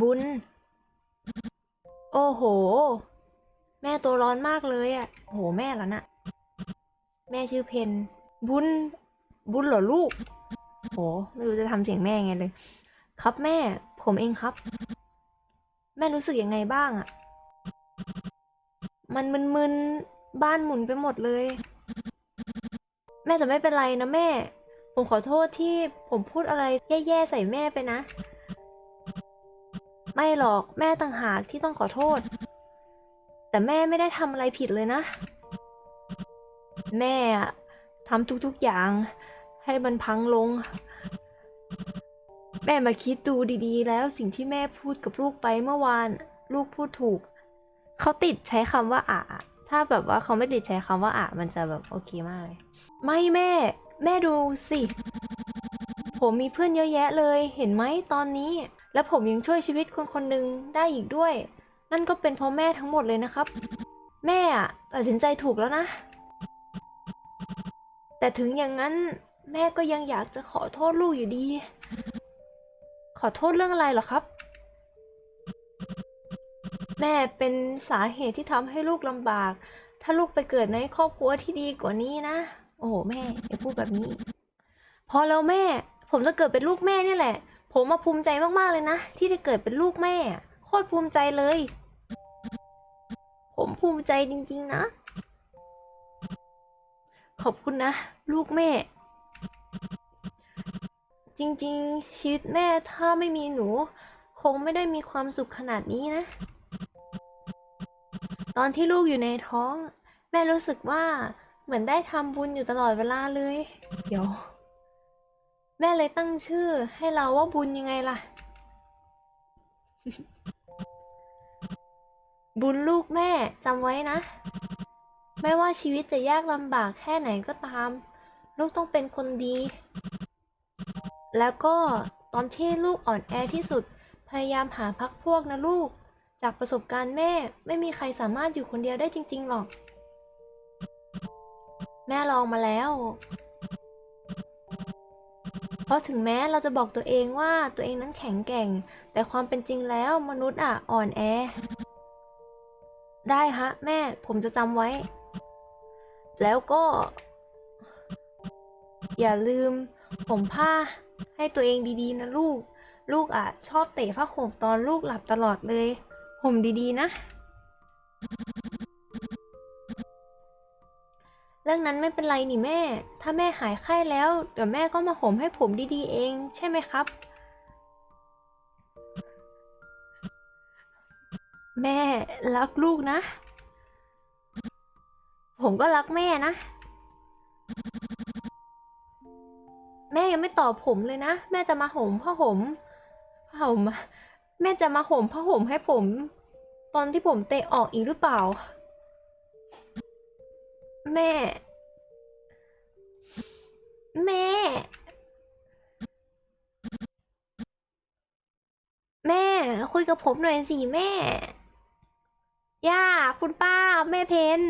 บุญ โอ้โห แม่ตัวร้อนมากเลยอะ่ะโหแม่แล้วนะ่ะ แม่ชื่อเพนบุญ บุญเหรอลูก โห ไม่รู้จะทำเสียงแม่ไงเลย ครับแม่ ผมเองครับ แม่รู้สึกยังไงบ้างอะ่ะ มันมึนๆ บ้านหมุนไปหมดเลย แม่จะไม่เป็นไรนะแม่ ผมขอโทษที่ผมพูดอะไรแย่ๆใส่แม่ไปนะ ไม่หรอกแม่ต่างหากที่ต้องขอโทษ แต่แม่ไม่ได้ทำอะไรผิดเลยนะ แม่อะทำทุกๆอย่าง ให้มันพังลง แม่มาคิดดูดีๆ แล้วสิ่งที่แม่พูดกับลูกไปเมื่อวาน ลูกพูดถูก เขาติดใช้คำว่าอะถ้าแบบว่าเขาไม่ติดใช้คำว่าอะมันจะแบบโอเคมากเลย ไม่แม่ แม่ดูสิ ผมมีเพื่อนเยอะแยะเลย เห็นไหมตอนนี้ และผมยังช่วยชีวิตคนคนหนึ่งได้อีกด้วย นั่นก็เป็นเพราะแม่ทั้งหมดเลยนะครับ แม่อะตัดสินใจถูกแล้วนะ แต่ถึงอย่างนั้นแม่ก็ยังอยากจะขอโทษลูกอยู่ดี ขอโทษเรื่องอะไรเหรอครับ แม่เป็นสาเหตุที่ทำให้ลูกลำบาก ถ้าลูกไปเกิดในครอบครัวที่ดีกว่านี้นะ โอ้โหแม่อย่าพูดแบบนี้ พอแล้วแม่ ผมจะเกิดเป็นลูกแม่เนี่ยแหละ ผมมาภูมิใจมากๆเลยนะ ที่ได้เกิดเป็นลูกแม่ โคตรภูมิใจเลย ผมภูมิใจจริง ๆ นะ ขอบคุณนะ ลูกแม่ จริงๆ ชีวิตแม่ถ้าไม่มีหนู คงไม่ได้มีความสุขขนาดนี้นะ ตอนที่ลูกอยู่ในท้อง แม่รู้สึกว่าเหมือนได้ทำบุญอยู่ตลอดเวลาเลย เดี๋ยว แม่เลยตั้งชื่อให้เราว่าบุญยังไงล่ะ บุญลูกแม่จำไว้นะ ไม่ว่าชีวิตจะยากลำบากแค่ไหนก็ตาม ลูกต้องเป็นคนดี แล้วก็ตอนที่ลูกอ่อนแอที่สุด พยายามหาพักพวกนะลูก จากประสบการณ์แม่ไม่มีใครสามารถอยู่คนเดียวได้จริง ๆ หรอก แม่ลองมาแล้ว เพราะถึงแม้เราจะบอกตัวเองว่าตัวเองนั้นแข็งแกร่ง แต่ความเป็นจริงแล้วมนุษย์อะอ่อนแอ ได้ฮะ แม่ผมจะจำไว้ แล้วก็ อย่าลืมผมผ้าให้ตัวเองดีๆนะลูก ลูกอะ ชอบเตะผ้าห่มตอนลูกหลับตลอดเลย ห่มดีๆนะ เรื่องนั้นไม่เป็นไรนี่แม่ ถ้าแม่หายไข้แล้ว เดี๋ยวแม่ก็มาห่มให้ผมดีๆเอง ใช่ไหมครับ แม่รักลูกนะ ผมก็รักแม่นะ แม่ยังไม่ตอบผมเลยนะ แม่จะมาห่มผ้าห่มผ้าห่มแม่จะมาห่มผ้าห่มให้ผม ตอนที่ผมเตะออกอีกหรือเปล่า แม่ แม่ แม่ คุยกับผมหน่อยสิแม่ ย่า คุณป้า แม่เพน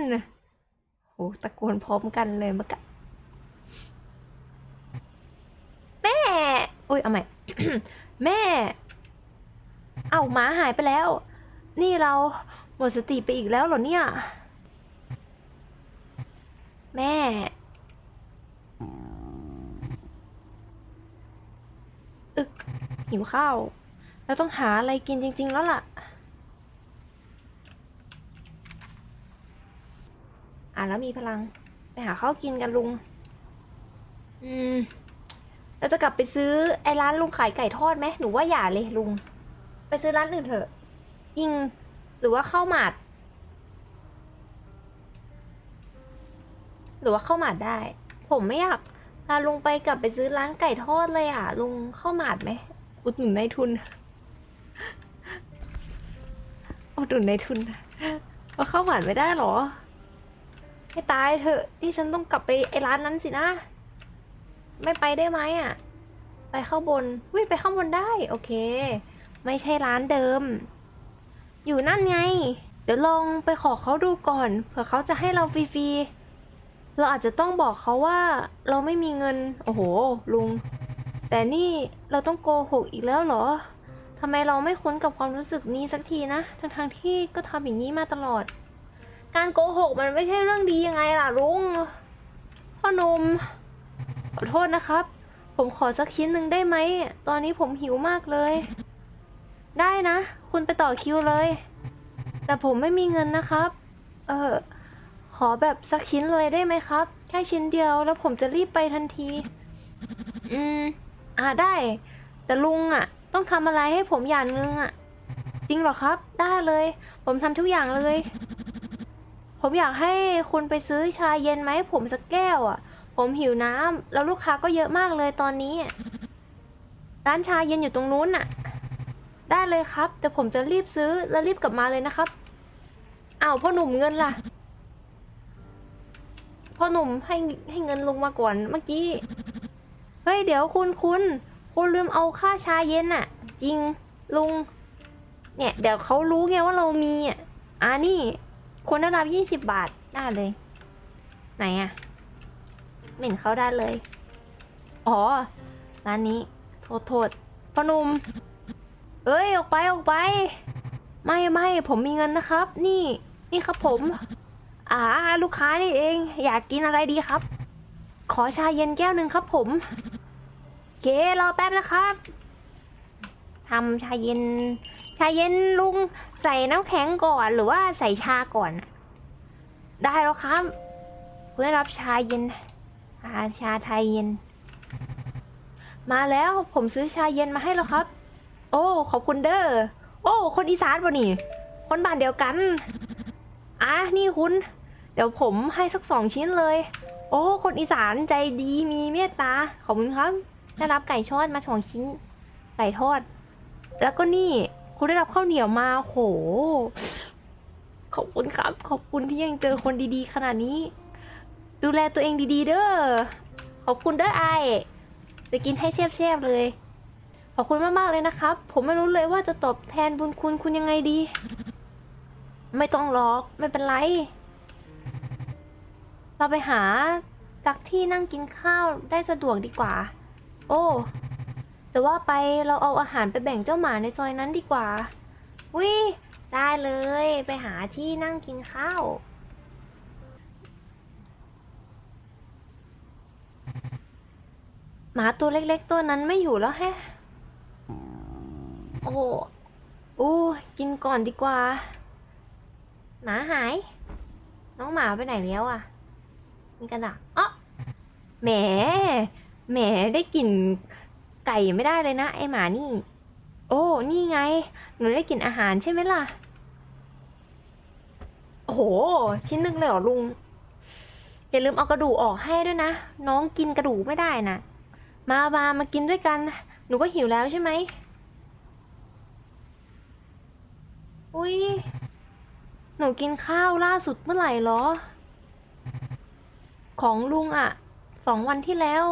โหตะโกนพร้อมกันเลยมากะแม่ อุ้ย เอาใหม่ แม่ เอาหมาหายไปแล้ว นี่เราหมดสติไปอีกแล้วเหรอเนี่ย แม่ อึก หิวข้าวเราต้องหาอะไรกินจริง ๆ แล้วล่ะ อะแล้วมีพลัง ไปหาข้าวกินกันลุง อืมเราจะกลับไปซื้อไอ้ร้านลุงขายไก่ทอดไหมหนูว่าอย่าเลยลุง ไปซื้อร้านอื่นเถอะจริง หรือว่าข้าวหมาด รือว่าข้าวหมาดได้ ผมไม่อยากพาลุงไปกลับไปซื้อร้านไก่ทอดเลยอะ ลุงข้าวหมาดไหม อุดหนุนในทุน อุดหนุนในทุนว่าข้าวหมาดไม่ได้เหรอ ให้ตายเถอะที่ฉันต้องกลับไปไอ้ร้านนั้นสินะ ไม่ไปได้ไหมอะ ไปข้างบนวิไปข้างบนได้ โอเค ไม่ใช่ร้านเดิม อยู่นั่นไง เดี๋ยวลองไปขอเขาดูก่อน เผื่อเขาจะให้เราฟรีๆ เราอาจจะต้องบอกเขาว่าเราไม่มีเงิน โอ้โห ลุง แต่นี่เราต้องโกหกอีกแล้วเหรอทำไมเราไม่คุ้นกับความรู้สึกนี้สักทีนะ ทั้งๆที่ก็ทำอย่างนี้มาตลอด การโกหกมันไม่ใช่เรื่องดียังไงล่ะลุง พ่อหนุ่มขอโทษนะครับ ผมขอสักชิ้นหนึ่งได้ไหม ตอนนี้ผมหิวมากเลย ได้นะ คุณไปต่อคิวเลย แต่ผมไม่มีเงินนะครับ เออ ขอแบบสักชิ้นเลยได้ไหมครับ แค่ชิ้นเดียวแล้วผมจะรีบไปทันที อืม อ่าได้ แต่ลุงอะ ต้องทำอะไรให้ผมอย่างหนึงอะ จริงเหรอครับ ได้เลย ผมทำทุกอย่างเลย ผมอยากให้คุณไปซื้อชาเย็นไหมาให้ผมสักแก้วอะ ผมหิวน้ำแล้วลูกค้าก็เยอะมากเลยตอนนี้ ร้านชาเย็นอยู่ตรงนู้นน่ะ ได้เลยครับ แต่ผมจะรีบซื้อแล้วรีบกลับมาเลยนะครับอ้าวพ่อหนุ่มเงินล่ะ พ่อหนุ่มให้ให้เงินลุงมาก่อนเมื่อกี้ เฮ้ย เดี๋ยวคุณคุณคุณลืมเอาค่าชาเย็นน่ะจริงลุง เนี่ย เดี๋ยวเขารู้ไงว่าเรามีอะอ่านี่คุณได้รับยี่สิบบาทได้เลย ไหนอะเหม็นเขาได้เลย อ๋อร้านนี้ โทษโทษพ่อหนุ่มเอ้ย ออกไปออกไป ไม่ไม่ผมมีเงินนะครับ นี่ นี่ครับผม อ่า ลูกค้านี่เอง อยากกินอะไรดีครับ ขอชาเย็นแก้วหนึ่งครับผมโอเครอแป๊บนะครับทำชาเย็น ชาเย็นลุงใส่น้ำแข็งก่อนหรือว่าใส่ชาก่อน ได้แล้วครับคุณได้รับชาเย็นอาชาไทยเย็น มาแล้วผมซื้อชาเย็นมาให้แล้วครับ โอ้ ขอบคุณเด้อโอ้ คนอีสานป่ะนี่ คนบ้านเดียวกันอะนี่คุณ เดี๋ยวผมให้สักสองชิ้นเลย โอ้คนอีสานใจดีมีเมตตาขอบคุณครับได้รับไก่ทอดมาสองชิ้นไก่ทอด แล้วก็นี่คุณได้รับข้าวเหนียวมาโห ขอบคุณครับ ขอบคุณที่ยังเจอคนดีๆ ขนาดนี้ ดูแลตัวเองดีๆ เด้อขอบคุณเด้อไอจะกินให้แซ่บๆเลย ขอบคุณมากๆเลยนะครับ ผมไม่รู้เลยว่าจะตอบแทนบุญคุณคุณยังไงดี ไม่ต้องหรอกไม่เป็นไร เราไปหาจากที่นั่งกินข้าวได้สะดวกดีกว่า โอ้จะว่าไปเราเอาอาหารไปแบ่งเจ้าหมาในซอยนั้นดีกว่าวิได้เลยไปหาที่นั่งกินข้าว หมาตัวเล็กๆตัวนั้นไม่อยู่แล้วแฮะ โอ้โหโอ้กินก่อนดีกว่า หมาหาย น้องหมาไปไหนแล้วอะ มีกระดาษอ๋อแหม แหมได้กลิ่นไก่ไม่ได้เลยนะ ไอหมานี่ โอ้ นี่ไง หนูได้กลิ่นอาหารใช่ไหมล่ะ โอ้โห ชิ้นหนึ่งเลยเหรอลุง อย่าลืมเอากระดูกออกให้ด้วยนะ น้องกินกระดูกไม่ได้นะมามามากินด้วยกัน หนูก็หิวแล้วใช่ไหม อุ้ยหนูกินข้าวล่าสุดเมื่อไหร่เหรอ ของลุงอะสองวันที่แล้ว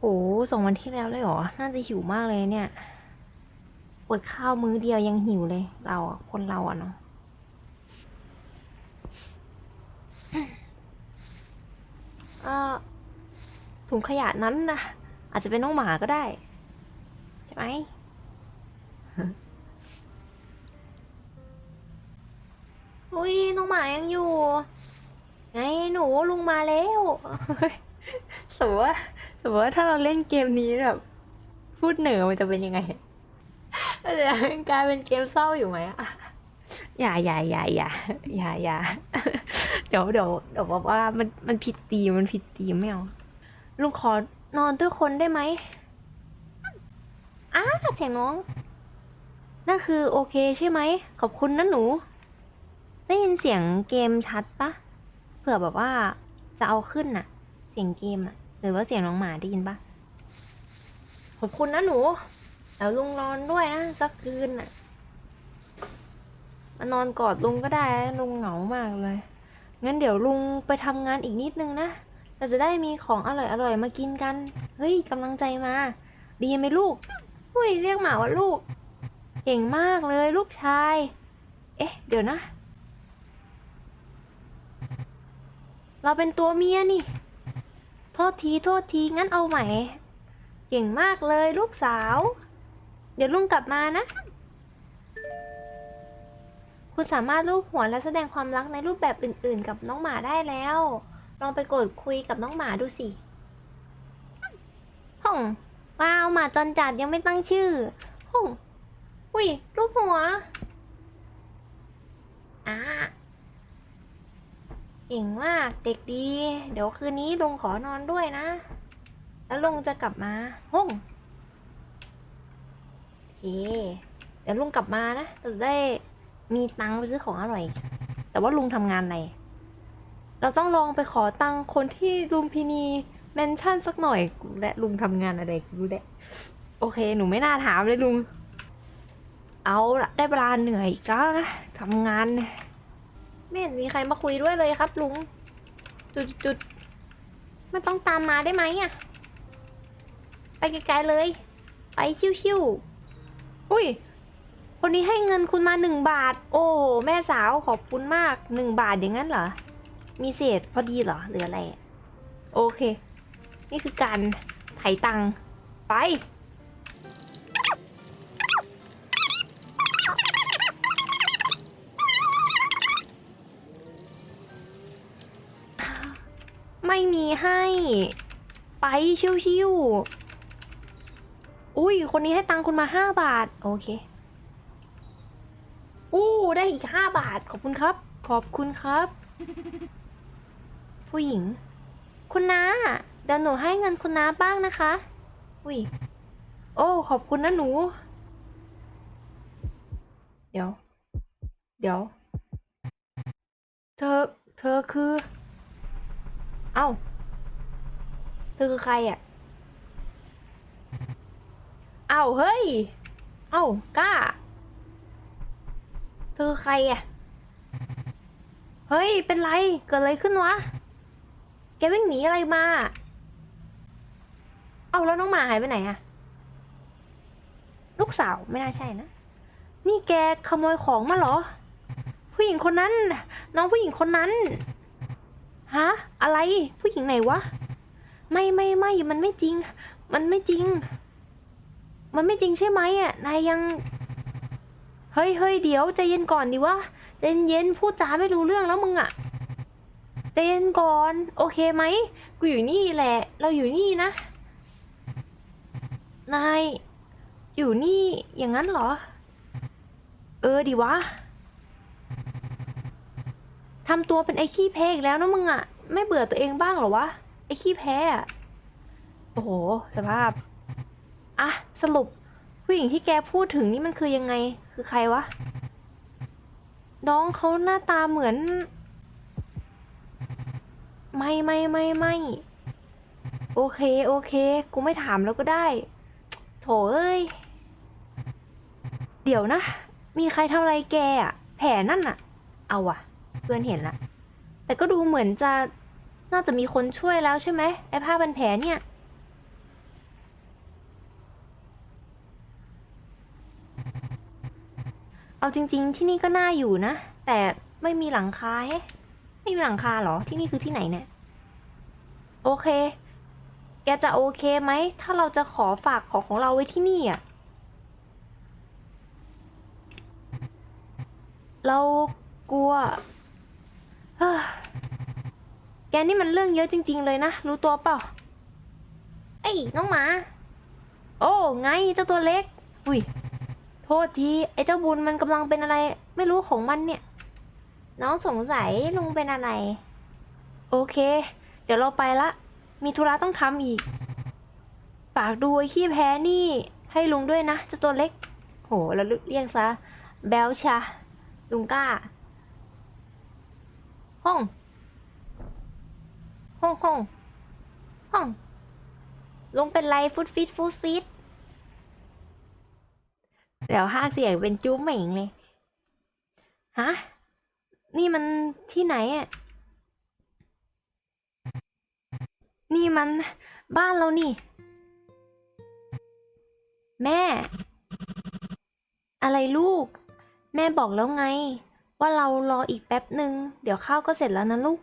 โอ้สองวันที่แล้วเลยเหรอ น่าจะหิวมากเลยเนี่ยอดข้าวมื้อเดียวยังหิวเลย เราอะคนเราอะเนาะเอ่อถุงขยะนั้นนะอาจจะเป็นน้องหมาก็ได้ ใช่ไหมอุ้ยน้องหมายังอยู่ ไงหนูลุงมาแล้วสมมติว่าสมมติว่าถ้าเราเล่นเกมนี้แบบ พูดเหนือมันจะเป็นยังไงมันจะกลายเป็นเกมเศร้าอยู่ไหมอะอย่าอย่าอย่าอย่าอย่าอย่าเดี๋ยวเดี๋ยวเดี๋ยวบอกว่ามันมันผิดตีมันผิดตีไม่เอาลุงขอนอนด้วยคนได้ไหมอ้าเสียงน้อง นั่นคือโอเคใช่ไหม ขอบคุณนะหนู ได้ยินเสียงเกมชัดปะ ผื่อแบบว่าจะเอาขึ้นน่ะ เสียงเกมอะ หรือว่าเสียงน้องหมาได้ยินปะขอบคุณนะหนู แล้วลุงนอนด้วยนะสักคืนน่ะมานอนกอดลุงก็ได้ ลุงเหงามากเลย งั้นเดี๋ยวลุงไปทำงานอีกนิดนึงนะ เราจะได้มีของอร่อยๆมากินกัน เฮ้ยกำลังใจมา ดีไหมลูกอุ้ยเรียกหมาว่าลูก เก่งมากเลยลูกชาย เอ๊ะ เดี๋ยวนะ เราเป็นตัวเมียนี่ โทษทีโทษทีงั้นเอาใหม่ เก่งมากเลยลูกสาว เดี๋ยวลุงกลับมานะ คุณสามารถลูบหัวและแสดงความรักในรูปแบบอื่น ๆ กับน้องหมาได้แล้ว ลองไปกดคุยกับน้องหมาดูสิฮ่องว้าวหมาจรจัดยังไม่ตั้งชื่อฮ่องอุ้ยรูปหัวอ่า เก่งมากเด็กดี เดี๋ยวคืนนี้ลุงขอนอนด้วยนะ แล้วลุงจะกลับมาฮ่องโอเค เดี๋ยวลุงกลับมานะเราจะได้มีตังค์ไปซื้อของอร่อย แต่ว่าลุงทำงานอะไรเราต้องลองไปขอตังค์คนที่ลุมพินีแมนชั่นสักหน่อยและลุงทำงานอะไรกูรู้แหละโอเค หนูไม่น่าถามเลยลุง เอาละได้เวลาเหนื่อยอีกแล้วนะทำงานเนี่ย ไม่เห็นมีใครมาคุยด้วยเลยครับ ลุง จุดจุดๆไม่ต้องตามมาได้ไหมอะไปไกลๆเลย ไปชิวๆอุ้ย คนนี้ให้เงินคุณมาหนึ่งบาท โอ้โหแม่สาวขอบคุณมากหนึ่งบาทอย่างนั้นเหรอ มีเศษพอดีเหรอหรืออะไรอะโอเค นี่คือการไถตังค์ไป ไม่มีให้ ไปชิวๆอุ้ย คนนี้ให้ตังค์คุณมาห้าบาท โอเคอู้ได้อีกห้าบาท ขอบคุณครับ ขอบคุณครับ ผู้หญิง คุณน้าเดี๋ยวหนูให้เงินคุณน้าบ้างนะคะ อุ้ย โอ้ ขอบคุณนะหนู เดี๋ยว เดี๋ยว เธอ เธอคือ เอ้าเธอคือใครอะ่ะ เอ้าเฮ้ย เอ้ากล้า เธอคือใครอะ่ะ เฮ้ย เป็นไร เกิดอะไรขึ้นวะ แกวิ่งหนีอะไรมา เอาแล้วน้องหมาหายไปไหนอะลูกสาวไม่น่าใช่นะ นี่แกขโมยของมาเหรอ ผู้หญิงคนนั้น น้องผู้หญิงคนนั้น ฮะ อะไร ผู้หญิงไหนวะ ไม่ไม่ไม่มันไม่จริง มันไม่จริง มันไม่จริงใช่ไหมอะ นายยัง เฮ้ยเฮ้ยเดี๋ยวใจเย็นก่อนดิวะใจเย็นพูดจาไม่รู้เรื่องแล้วมึงอะใจเย็นก่อน โอเคไหม กูอยู่นี่แหละ เราอยู่นี่นะ นาย อยู่นี่อย่างนั้นเหรอ เออดิวะ ทำตัวเป็นไอ้ขี้แพ้อีกแล้วนะมึงอะไม่เบื่อตัวเองบ้างเหรอวะ ไอ้ขี้แพ้อะโอ้โห สภาพ อะ สรุป ผู้หญิงที่แกพูดถึงนี่มันคือยังไง คือใครวะ น้องเขาหน้าตาเหมือน ไม่ไม่ไม่ไม่ โอเค โอเค กูไม่ถามแล้วก็ได้ โถเอ้ย เดี๋ยวนะ มีใครทำอะไรแกอะแผลนั่นอะเอาอะ เพื่อนเห็นละ แต่ก็ดูเหมือนจะน่าจะมีคนช่วยแล้วใช่ไหมไอ้ผ้าพันแผลเนี่ย เอาจริง ๆ ที่นี่ก็น่าอยู่นะ แต่ไม่มีหลังคาแฮะไม่มีหลังคาเหรอ ที่นี่คือที่ไหนเนี่ย โอเค แกจะโอเคไหม ถ้าเราจะขอฝากของของเราไว้ที่นี่อะ เรากลัว แกนี่มันเรื่องเยอะจริง ๆ เลยนะ รู้ตัวเปล่าเอ้ยน้องหมา โอ้ไงเจ้าตัวเล็ก อุ้ย โทษที ไอ้เจ้าบุญมันกำลังเป็นอะไร ไม่รู้ของมันเนี่ย น้องสงสัยลุงเป็นอะไร โอเค เดี๋ยวเราไปละ มีธุระต้องทำอีก ฝากดูไอ้ขี้แพ้นี่ ให้ลุงด้วยนะเจ้าตัวเล็ก โห แล้วเรียกซะ แบลชาลุงกล้า ห้อง ห้องห้องห้องลุงเป็นไรฟุตฟิตฟุตฟิตเดี๋ยวห้าเสียงเป็นจุ๊บเหม่งเลย ฮะ นี่มันที่ไหนอะ นี่มันบ้านเรานี่ แม่ อะไรลูก แม่บอกแล้วไง ว่าเรารออีกแป๊บหนึ่ง เดี๋ยวข้าวก็เสร็จแล้วนะลูก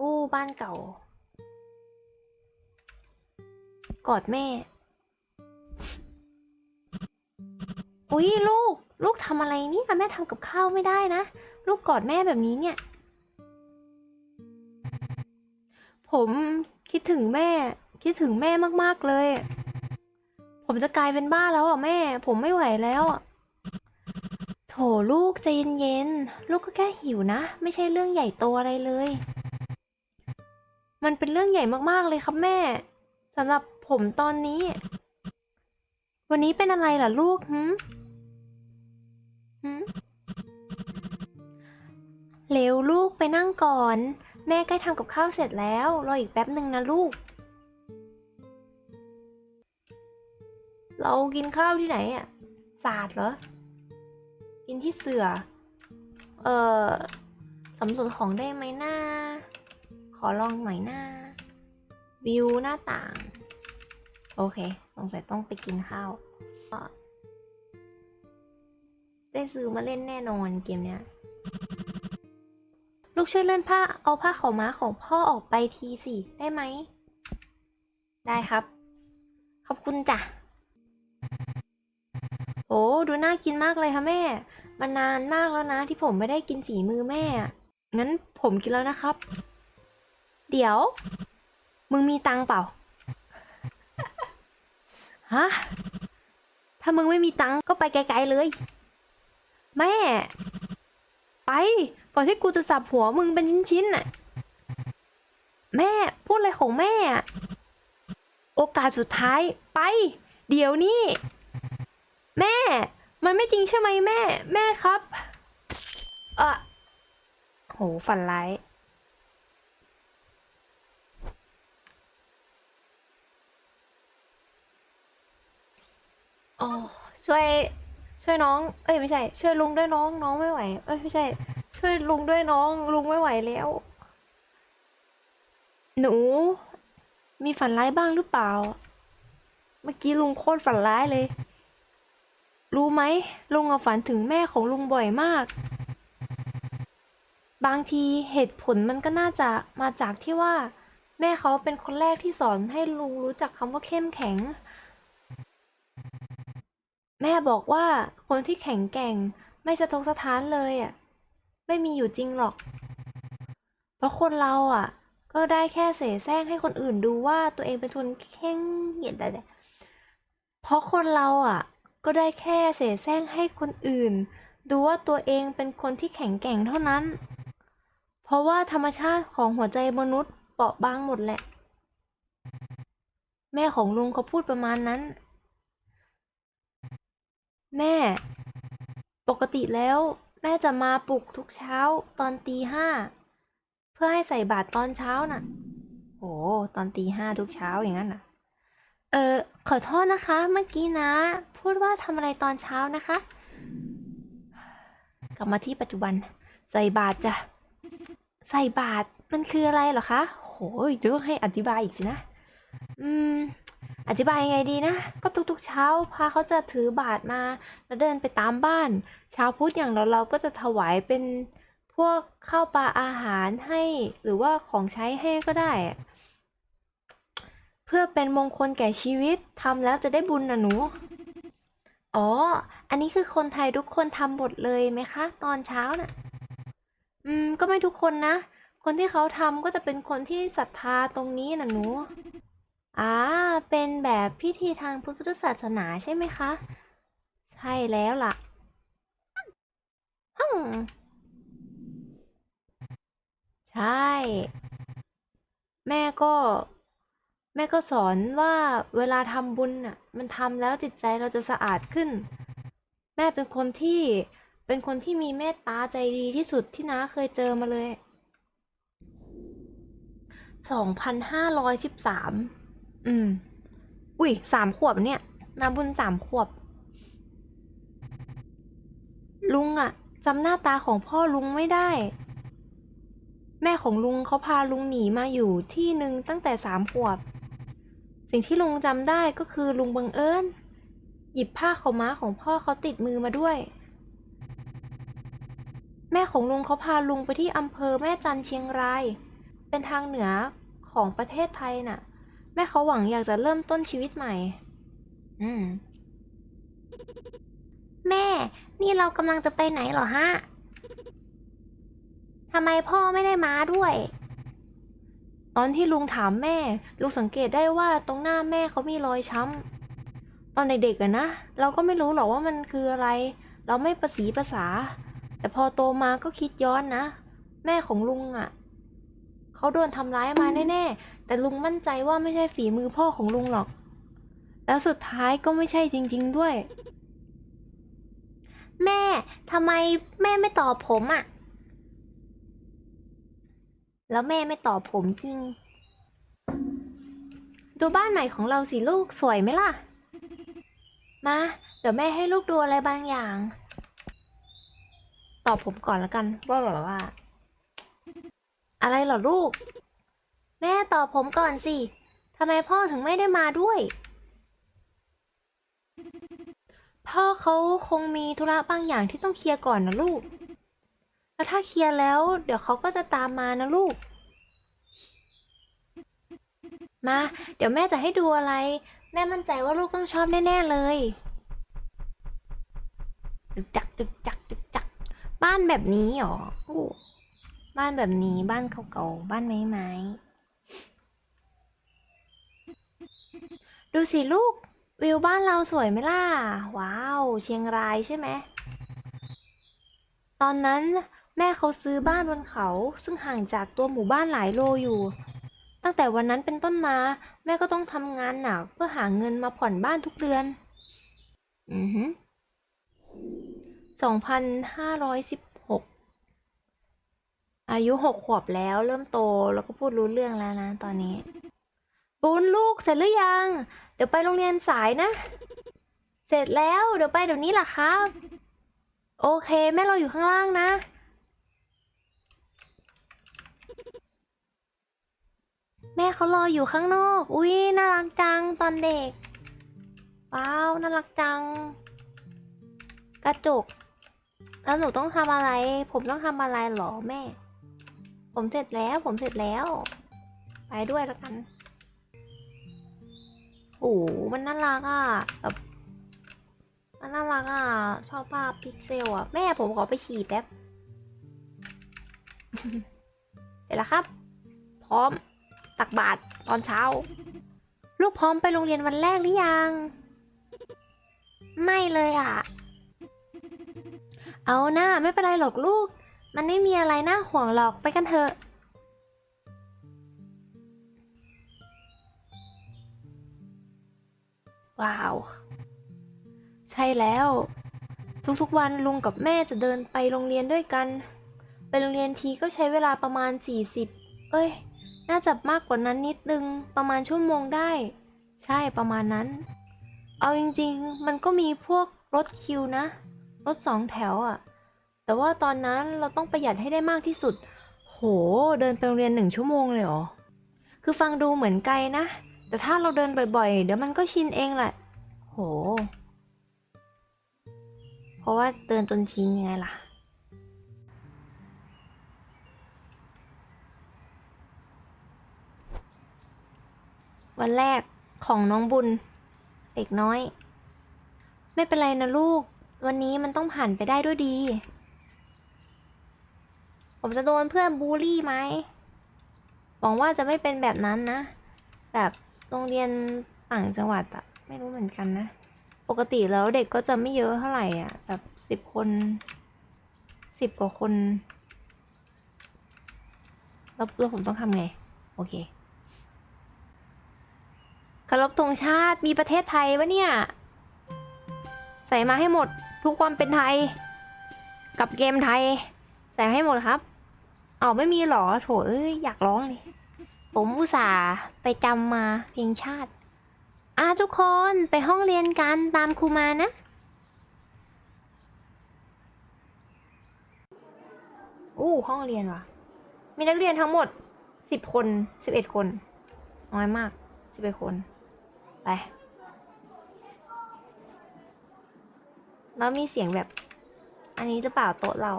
อู้บ้านเก่า กอดแม่ อุ๊ยลูก ลูกทำอะไรเนี่ยแม่ทำกับข้าวไม่ได้นะ ลูกกอดแม่แบบนี้เนี่ย ผมคิดถึงแม่ คิดถึงแม่มากๆเลย ผมจะกลายเป็นบ้าแล้วอะแม่ ผมไม่ไหวแล้วอะโถลูกใจเย็นๆ ลูกก็แค่หิวนะ ไม่ใช่เรื่องใหญ่โตอะไรเลย มันเป็นเรื่องใหญ่มากๆเลยครับแม่สำหรับผมตอนนี้ วันนี้เป็นอะไรล่ะลูกหืมหืมเร็วลูกไปนั่งก่อน แม่ใกล้ทำกับข้าวเสร็จแล้วรออีกแป๊บหนึ่งนะลูก เรากินข้าวที่ไหนอะศาสตร์เหรอ กินที่เสือ เอ่อสำรวจของได้ไหมหน้า อลองหน่อยหน้า วิวหน้าต่าง โอเค สงสัยต้องไปกินข้าวก็ได้ซื้อมาเล่นแน่นอนเกมเนี้ย ลูกช่วยเลื่อนผ้า เอาผ้าขาวม้าของพ่อออกไปทีสิ ได้ไหม ได้ครับ ขอบคุณจ้ะ โอ้ดูน่ากินมากเลยค่ะแม่มันานมากแล้วนะที่ผมไม่ได้กินฝีมือแม่อะงั้นผมกินแล้วนะครับ เดี๋ยว มึงมีตังค์เปล่า ฮะ ถ้ามึงไม่มีตังค์ก็ไปไกลๆเลย แม่ ไป ก่อนที่กูจะสับหัวมึงเป็นชิ้นๆน่ะ แม่ พูดอะไรของแม่อะโอกาสสุดท้าย ไป เดี๋ยวนี้ แม่ มันไม่จริงใช่ไหมแม่ แม่ครับอะโห ฝันร้าย อ๋อช่วย ช่วยน้อง เอ้ยไม่ใช่ ช่วยลุงด้วยน้องน้องไม่ไหว เอ้ยไม่ใช่ ช่วยลุงด้วยน้องลุงไม่ไหวแล้ว หนู มีฝันร้ายบ้างหรือเปล่า เมื่อกี้ลุงโคตรฝันร้ายเลย รู้ไหมลุงอะฝันถึงแม่ของลุงบ่อยมาก บางทีเหตุผลมันก็น่าจะมาจากที่ว่า แม่เขาเป็นคนแรกที่สอนให้ลุงรู้จักคำว่าเข้มแข็ง แม่บอกว่าคนที่แข็งแกร่งไม่สะทกสะท้านเลยอะ ไม่มีอยู่จริงหรอก เพราะคนเราอะ ก็ได้แค่เสแสร้งให้คนอื่นดูว่าตัวเองเป็นคนเข่งเหยียดอะไรเพราะคนเราอะ ก็ได้แค่เสแสร้งให้คนอื่น ดูว่าตัวเองเป็นคนที่แข็งแกร่งเท่านั้น เพราะว่าธรรมชาติของหัวใจมนุษย์เปราะบางหมดแหละ แม่ของลุงเขาพูดประมาณนั้น แม่ ปกติแล้ว แม่จะมาปลุกทุกเช้าตอนตีห้าเพื่อให้ใส่บาตรตอนเช้าน่ะ โอ้ตอนตีห้าทุกเช้าอย่างนั้นน่ะ เออขอโทษนะคะ เมื่อกี้นะ พูดว่าทำอะไรตอนเช้านะคะ กลับมาที่ปัจจุบัน ใส่บาตรจ้ะ ใส่บาตรมันคืออะไรเหรอคะ โหยเดี๋ยวให้อธิบายอีกสินะ อืม อธิบายยังไงดีนะ ก็ทุกๆเช้าพาเขาจะถือบาตรมา แล้วเดินไปตามบ้าน ชาวพุทธอย่างเราเราก็จะถวายเป็นพวกข้าวปลาอาหารให้หรือว่าของใช้ให้ก็ได้ เพื่อเป็นมงคลแก่ชีวิตทำแล้วจะได้บุญนะหนู อ๋อ อันนี้คือคนไทยทุกคนทำหมดเลยไหมคะ ตอนเช้าน่ะ อืม ก็ไม่ทุกคนนะ คนที่เขาทำก็จะเป็นคนที่ศรัทธาตรงนี้นะหนู อ่าเป็นแบบพิธีทางพุทธศาสนาใช่ไหมคะ ใช่แล้วล่ะฮึ่มใช่ แม่ก็ แม่ก็สอนว่าเวลาทำบุญน่ะ มันทำแล้วจิตใจเราจะสะอาดขึ้น แม่เป็นคนที่เป็นคนที่มีเมตตาใจดีที่สุดที่น้าเคยเจอมาเลยสองพันห้าร้อยสิบสาม อืม อุ้ยสามขวบเนี่ยนาบุญสามขวบ ลุงอะจำหน้าตาของพ่อลุงไม่ได้ แม่ของลุงเขาพาลุงหนีมาอยู่ที่หนึ่งตั้งแต่สามขวบ สิ่งที่ลุงจำได้ก็คือลุงบังเอิญหยิบผ้าขาวม้าของพ่อเขาติดมือมาด้วย แม่ของลุงเขาพาลุงไปที่อำเภอแม่จันเชียงราย เป็นทางเหนือของประเทศไทยน่ะ แม่เขาหวังอยากจะเริ่มต้นชีวิตใหม่ อืม แม่ นี่เรากำลังจะไปไหนเหรอฮะทำไมพ่อไม่ได้มาด้วย ตอนที่ลุงถามแม่ ลุงสังเกตได้ว่าตรงหน้าแม่เขามีรอยช้ำตอนเด็กๆอะนะ เราก็ไม่รู้หรอกว่ามันคืออะไร เราไม่ประสีภาษา แต่พอโตมาก็คิดย้อนนะ แม่ของลุงอะ เขาโดนทำร้ายมาแน่ๆ แต่ลุงมั่นใจว่าไม่ใช่ฝีมือพ่อของลุงหรอก แล้วสุดท้ายก็ไม่ใช่จริง ๆด้วย แม่ทำไมแม่ไม่ตอบผมอะแล้วแม่ไม่ตอบผมจริง ดูบ้านใหม่ของเราสิลูกสวยไหมล่ะ มา เดี๋ยวแม่ให้ลูกดูอะไรบางอย่าง ตอบผมก่อนแล้วกันว่าแบบว่า อะไรเหรอลูก แม่ตอบผมก่อนสิทำไมพ่อถึงไม่ได้มาด้วย พ่อเขาคงมีธุระบางอย่างที่ต้องเคลียร์ก่อนนะลูก แล้วถ้าเคลียร์แล้ว เดี๋ยวเขาก็จะตามมานะลูก มา เดี๋ยวแม่จะให้ดูอะไร แม่มั่นใจว่าลูกต้องชอบแน่ๆเลยจึกจักจึกจักจึกจัก บ้านแบบนี้หรอโอ้ บ้านแบบนี้บ้านเก่าๆบ้านไม้ไม้ดูสิลูก วิวบ้านเราสวยไหมล่ะ ว้าว เชียงรายใช่ไหม ตอนนั้นแม่เขาซื้อบ้านบนเขา ซึ่งห่างจากตัวหมู่บ้านหลายโลอยู่ ตั้งแต่วันนั้นเป็นต้นมา แม่ก็ต้องทำงานหนักเพื่อหาเงินมาผ่อนบ้านทุกเดือน อือฮึสองพันห้าร้อยสิบ อายุหกขวบแล้วเริ่มโตแล้วก็พูดรู้เรื่องแล้วนะตอนนี้ ปูนลูกเสร็จหรือยัง เดี๋ยวไปโรงเรียนสายนะ เสร็จแล้วเดี๋ยวไปเดี๋ยวนี้ล่ะครับ โอเคแม่เราอยู่ข้างล่างนะแม่เขารออยู่ข้างนอก อุ้ยน่ารักจังตอนเด็ก ว้าว น่ารักจัง กระจก แล้วหนูต้องทำอะไร ผมต้องทำอะไรหรอแม่ ผมเสร็จแล้ว ผมเสร็จแล้ว ไปด้วยแล้วกัน โอ้โหมันน่ารักอะแบบมันน่ารักอะ ชอบภาพพิกเซลอะ แม่ผมขอไปฉี่แป๊บ เสร็จแล้วครับ พร้อม ตักบาตรตอนเช้า ลูกพร้อมไปโรงเรียนวันแรกหรือยัง ไม่เลยอะ เอาหน้าไม่เป็นไรหรอกลูก มันไม่มีอะไรน่าห่วงหรอกไปกันเถอะว้าว ใช่แล้ว ทุกๆวันลุงกับแม่จะเดินไปโรงเรียนด้วยกัน ไปโรงเรียนทีก็ใช้เวลาประมาณ 40 เอ้ย น่าจะมากกว่านั้นนิดนึง ประมาณชั่วโมงได้ ใช่ประมาณนั้น เอาจริงๆ มันก็มีพวกรถคิวนะ รถสองแถวอะ่ะ แต่ว่าตอนนั้นเราต้องประหยัดให้ได้มากที่สุด โห เดินไปโรงเรียนหนึ่งชั่วโมงเลยเหรอ คือฟังดูเหมือนไกลนะ แต่ถ้าเราเดินบ่อยๆ เดี๋ยวมันก็ชินเองแหละ โห เพราะว่าเดินจนชินยังไงล่ะวันแรกของน้องบุญ เด็กน้อย ไม่เป็นไรนะลูก วันนี้มันต้องผ่านไปได้ด้วยดี ผมจะโดนเพื่อนบูลลี่ไหมหวังว่าจะไม่เป็นแบบนั้นนะ แบบโรงเรียนต่างจังหวัดอะไม่รู้เหมือนกันนะ ปกติแล้วเด็กก็จะไม่เยอะเท่าไหร่อะ แบบสิบคนสิบกว่าคน แล้วแล้วผมต้องทำไง โอเคเคารพธงชาติมีประเทศไทยวะเนี่ย ใส่มาให้หมดทุกความเป็นไทย กับเกมไทย ใส่ให้หมดครับ เอาไม่มีหรอโถเอ้ยอยากร้องเลย ผมอุตส่าห์ไปจำมาเพลงชาติอ่าทุกคนไปห้องเรียนกันตามครูมานะอู้ห้องเรียนว่ะ มีนักเรียนทั้งหมดสิบคนสิบเอ็ดคน น้อยมากสิบเอ็ดคน ไป แล้วมีเสียงแบบ อันนี้หรือเปล่าโต๊ะเรา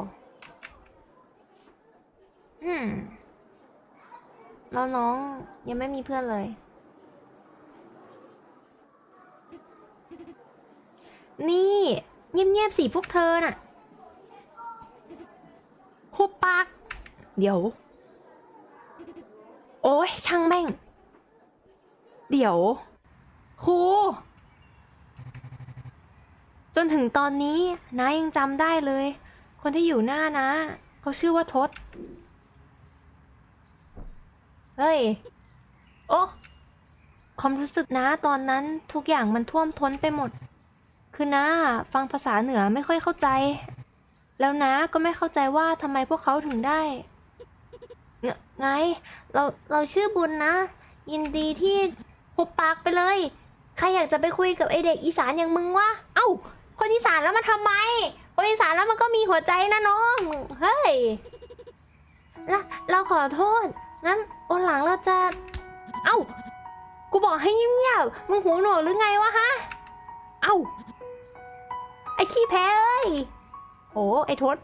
อืมแล้วน้องยังไม่มีเพื่อนเลย นี่เงียบๆสิพวกเธอน่ะหุบปาก เดี๋ยว โอ้ยช่างแม่ง เดี๋ยว ครู จนถึงตอนนี้น้ายังจำได้เลย คนที่อยู่หน้านะ เขาชื่อว่าทศ เฮ้ย โอ้ความรู้สึกนะตอนนั้นทุกอย่างมันท่วมท้นไปหมด คือน้าฟังภาษาเหนือไม่ค่อยเข้าใจ แล้วน้าก็ไม่เข้าใจว่าทำไมพวกเขาถึงได้เงไง เราเราชื่อบุญนะ ยินดีที่หุบปากไปเลย ใครอยากจะไปคุยกับไอเด็กอีสานอย่างมึงวะ เอ้า คนอีสานแล้วมาทำไม คนอีสานแล้วมันก็มีหัวใจนะน้อง เฮ้ยเราเราขอโทษ งั้นวันหลังเราจะ เอ้า กูบอกให้เงียบๆมึงหูหนวกหรือไงวะฮะ เอ้า ไอ้ขี้แพ้เอ้ยโหไอ้ทศ